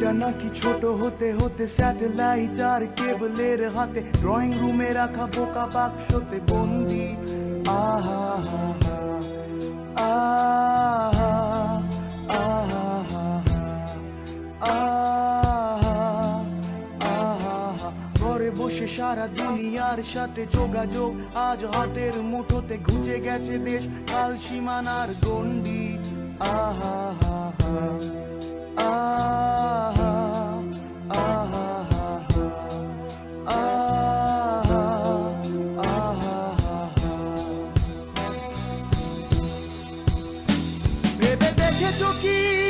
দুনিয়া নাকি ছোট হতে হতে স্যাটেলাইট আর কেবলের হাতে ড্রয়িং রুমে রাখা বোকা বাক্সতে বন্দি আহা আহা আহা ঘরে বসে সারা দুনিয়ার সাথে যোগাযোগ আজ হাতের মুঠোতে ঘুচে গেছে দেশ কাল সীমানার গন্ডি আহা হা হা আহা け時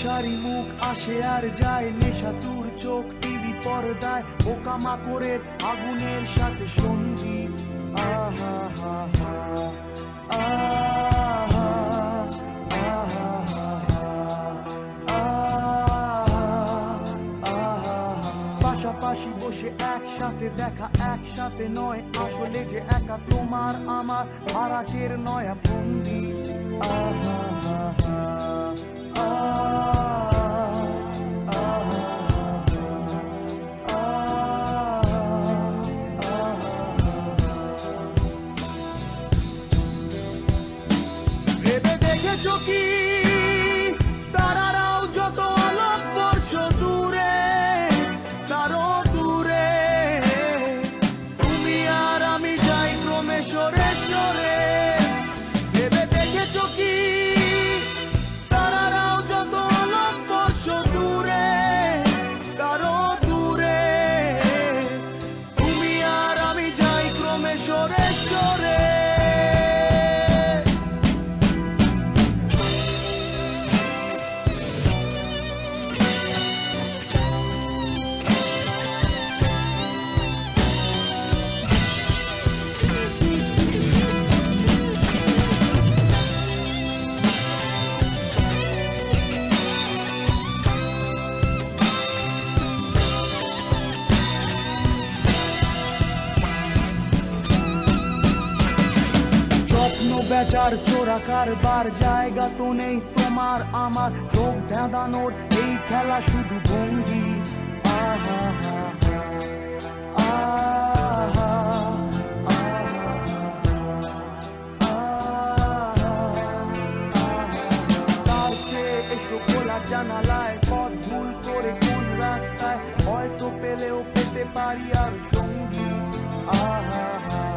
সারি মুখ আসে আর যায়, নেশা তুর চোখ টিভি পর্দায় পোকা মাকড়ের আগুনের সাথে সঙ্গী আহা, হা হা পাশাপাশি বসে একসাথে দেখা, একসাথে নয়, আসলে যে একা তোমার, আমার ভাড়াটের নয়া বন্দি। ক্রমে সরে অত্যাচার চোরা কারবার জায়গা তো নেই তোমার আমার। চোখ ধাঁধানোর এই খেলা শুধু ভঙ্গি। আহা আহা তার চেয়ে এসো খোলা জানালায়, পথ ভুল করে কোন রাস্তায়? হয়তো পেলেও পেতে পারি আর সঙ্গী। আহা।